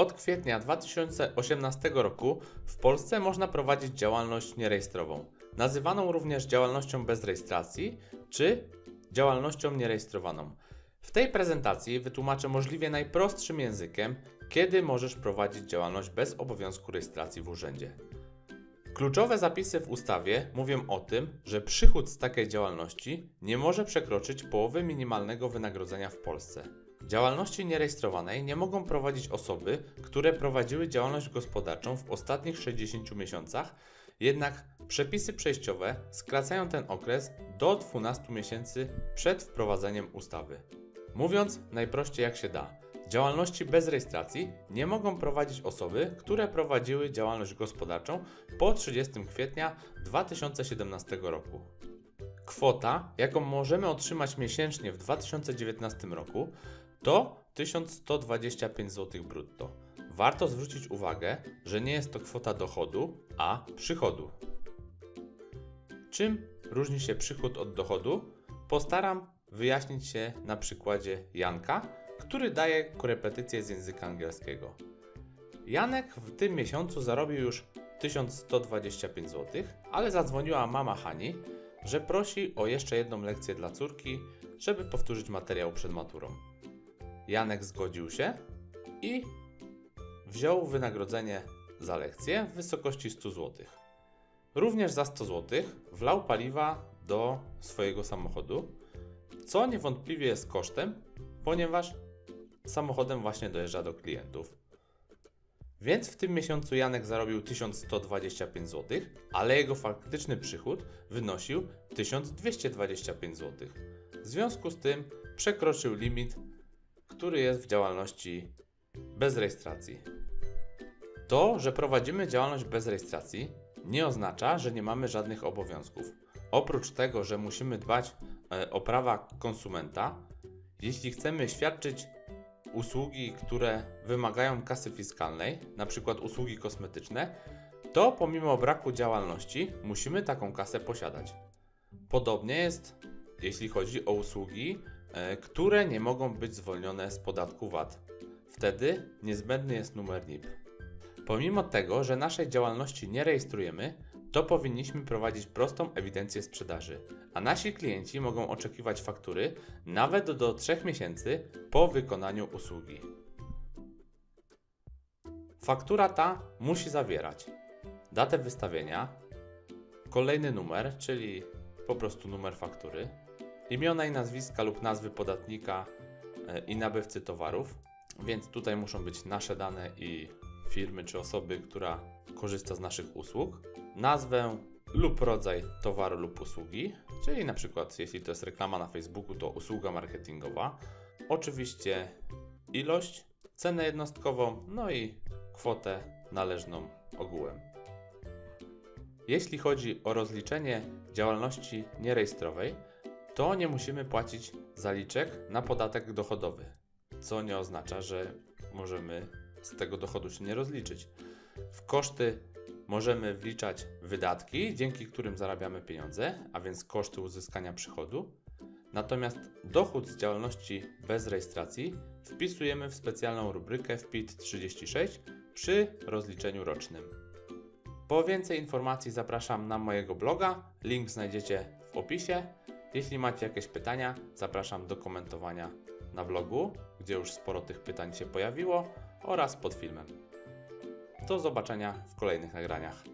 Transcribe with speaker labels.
Speaker 1: Od kwietnia 2018 roku w Polsce można prowadzić działalność nierejestrową, nazywaną również działalnością bez rejestracji czy działalnością nierejestrowaną. W tej prezentacji wytłumaczę możliwie najprostszym językiem, kiedy możesz prowadzić działalność bez obowiązku rejestracji w urzędzie. Kluczowe zapisy w ustawie mówią o tym, że przychód z takiej działalności nie może przekroczyć połowy minimalnego wynagrodzenia w Polsce. Działalności nierejestrowanej nie mogą prowadzić osoby, które prowadziły działalność gospodarczą w ostatnich 60 miesiącach, jednak przepisy przejściowe skracają ten okres do 12 miesięcy przed wprowadzeniem ustawy. Mówiąc najprościej jak się da, działalności bez rejestracji nie mogą prowadzić osoby, które prowadziły działalność gospodarczą po 30 kwietnia 2017 roku. Kwota, jaką możemy otrzymać miesięcznie w 2019 roku, to 1125 zł brutto. Warto zwrócić uwagę, że nie jest to kwota dochodu, a przychodu. Czym różni się przychód od dochodu? Postaram wyjaśnić się na przykładzie Janka, który daje korepetycję z języka angielskiego. Janek w tym miesiącu zarobił już 1125 zł, ale zadzwoniła mama Hani, że prosi o jeszcze jedną lekcję dla córki, żeby powtórzyć materiał przed maturą. Janek zgodził się i wziął wynagrodzenie za lekcję w wysokości 100 zł. Również za 100 zł wlał paliwa do swojego samochodu, co niewątpliwie jest kosztem, ponieważ samochodem właśnie dojeżdża do klientów. Więc w tym miesiącu Janek zarobił 1125 zł, ale jego faktyczny przychód wynosił 1225 zł. W związku z tym przekroczył limit, który jest w działalności bez rejestracji. To, że prowadzimy działalność bez rejestracji, nie oznacza, że nie mamy żadnych obowiązków. Oprócz tego, że musimy dbać e, o prawa konsumenta, jeśli chcemy świadczyć usługi, które wymagają kasy fiskalnej, np. usługi kosmetyczne, to pomimo braku działalności musimy taką kasę posiadać. Podobnie jest, jeśli chodzi o usługi, e, które nie mogą być zwolnione z podatku VAT. Wtedy niezbędny jest numer NIP. Pomimo tego, że naszej działalności nie rejestrujemy, to powinniśmy prowadzić prostą ewidencję sprzedaży, a nasi klienci mogą oczekiwać faktury nawet do 3 miesięcy po wykonaniu usługi. Faktura ta musi zawierać datę wystawienia, kolejny numer, czyli po prostu numer faktury, imiona i nazwiska lub nazwy podatnika e, i nabywcy towarów, więc tutaj muszą być nasze dane i firmy czy osoby, która korzysta z naszych usług, nazwę lub rodzaj towaru lub usługi, czyli na przykład jeśli to jest reklama na Facebooku, to usługa marketingowa, oczywiście ilość, cenę jednostkową, no i kwotę należną ogółem. Jeśli chodzi o rozliczenie działalności nierejestrowej, to nie musimy płacić zaliczek na podatek dochodowy, co nie oznacza, że możemy z tego dochodu się nie rozliczyć. W koszty możemy wliczać wydatki, dzięki którym zarabiamy pieniądze, a więc koszty uzyskania przychodu. Natomiast dochód z działalności bez rejestracji wpisujemy w specjalną rubrykę w PIT 36 przy rozliczeniu rocznym. Po więcej informacji zapraszam na mojego bloga. Link znajdziecie w opisie. Jeśli macie jakieś pytania, zapraszam do komentowania na blogu, gdzie już sporo tych pytań się pojawiło, oraz pod filmem. Do zobaczenia w kolejnych nagraniach.